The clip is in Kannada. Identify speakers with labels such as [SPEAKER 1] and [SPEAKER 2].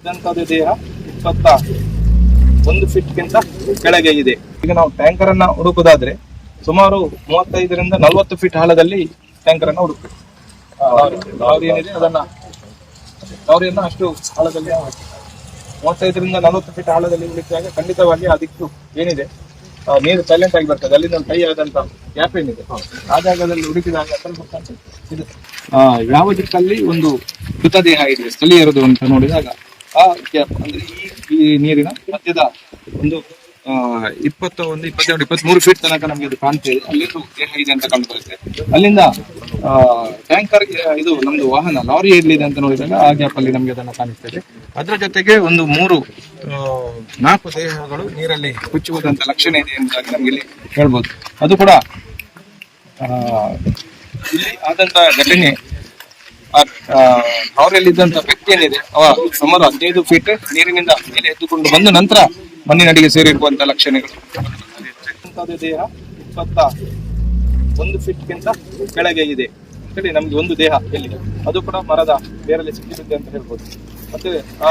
[SPEAKER 1] ಇದ್ದಂಥದ್ದು ದೇಹ ಇಪ್ಪತ್ತ ಒಂದು ಫೀಟ್ಗಿಂತ ಕೆಳಗೆ ಇದೆ. ಈಗ ನಾವು ಟ್ಯಾಂಕರ್ ಅನ್ನ ಹುಡುಕುದಾದ್ರೆ ಸುಮಾರು ಮೂವತ್ತೈದರಿಂದ ನಲವತ್ತು ಫೀಟ್ ಆಳದಲ್ಲಿ ಟ್ಯಾಂಕರ್ ಅನ್ನ ಲಾರಿ ಏನಿದೆ ಅದನ್ನ ಲಾರಿಯನ್ನ ಅಷ್ಟು ಆಳದಲ್ಲಿ. ಮೂವತ್ತೈದರಿಂದ ನಲವತ್ತು ಫೀಟ್ ಆಳದಲ್ಲಿ ಹುಡುಕಿದಾಗ ಖಂಡಿತವಾಗಿ ಅದಿಕ್ಕು ಏನಿದೆ ನೀರು ಸೈಲೆಂಟ್ ಆಗಿ ಬರ್ತದೆ. ಅಲ್ಲಿಂದ ಕೈ ಆದಂತ ಗ್ಯಾಪ್ ಏನಿದೆ. ಆ ಜಾಗದಲ್ಲಿ ಹುಡುಕಿದಾಗ ಇದು ಯಾವ ದಿಕ್ಕಲ್ಲಿ ಒಂದು ಮೃತದೇಹ ಇದೆ, ಸ್ಥಳೀಯರದು ಅಂತ ನೋಡಿದಾಗ ಆ ಗ್ಯಾಪ್ ಅಂದ್ರೆ ಈ ನೀರಿನ ಮಧ್ಯದ ಒಂದು ಇಪ್ಪತ್ತ ಒಂದು ಇಪ್ಪತ್ತೆರಡು ಇಪ್ಪತ್ಮೂರು ಫೀಟ್ ತನಕ ನಮಗೆ ಅದು ಕಾಣ್ತಾ ಇದೆ. ಅಲ್ಲಿಂದು ದೇಹ ಇದೆ ಅಂತ ಕಂಡು ಬರುತ್ತೆ. ಅಲ್ಲಿಂದ ಟ್ಯಾಂಕರ್ ಇದು ನಮ್ದು ವಾಹನ ಲಾರಿ ಎಲ್ಲಿದೆ ಅಂತ ನೋಡಿದಾಗ ಆ ಗ್ಯಾಪ್ ಅಲ್ಲಿ ನಮಗೆ ಅದನ್ನ ಕಾಣಿಸ್ತದೆ ಅದರ ಜೊತೆಗೆ ಒಂದು ಮೂರು ನಾಲ್ಕು ದೇಹಗಳು ನೀರಲ್ಲಿ ಹುಚ್ಚುವುದಂತ ಲಕ್ಷಣ ಇದೆ ಎಂಬುದಾಗಿ ನಮ್ಗೆ ಇಲ್ಲಿ ಹೇಳ್ಬೋದು. ಅದು ಕೂಡ ಇಲ್ಲಿ ಆದಂತ ಘಟನೆ ಅವರಲ್ಲಿದ್ದಂತ ವ್ಯಕ್ತಿ ಏನಿದೆ? ಅವ ಸುಮಾರು ಹದಿನೈದು ಫೀಟ್ ನೀರಿನಿಂದ ಮೇಲೆ ಎದ್ದುಕೊಂಡು ಬಂದ ನಂತರ ಮಣ್ಣಿನಡಿಗೆ ಸೇರಿರುವಂತಹ ಲಕ್ಷಣಗಳು. ದೇಹ, ಇಪ್ಪತ್ತ ಒಂದು ಫೀಟ್ಗಿಂತ ಕೆಳಗೆ ಇದೆ. ಅಂತೇಳಿ ನಮ್ಗೆ ಒಂದು ದೇಹ ಎಲ್ಲಿದೆ? ಅದು ಕೂಡ ಮರದ ಬೇರಲ್ಲಿ ಸಿಕ್ಕಿರುತ್ತೆ ಅಂತ ಹೇಳ್ಬೋದು. ಮತ್ತೆ ಆ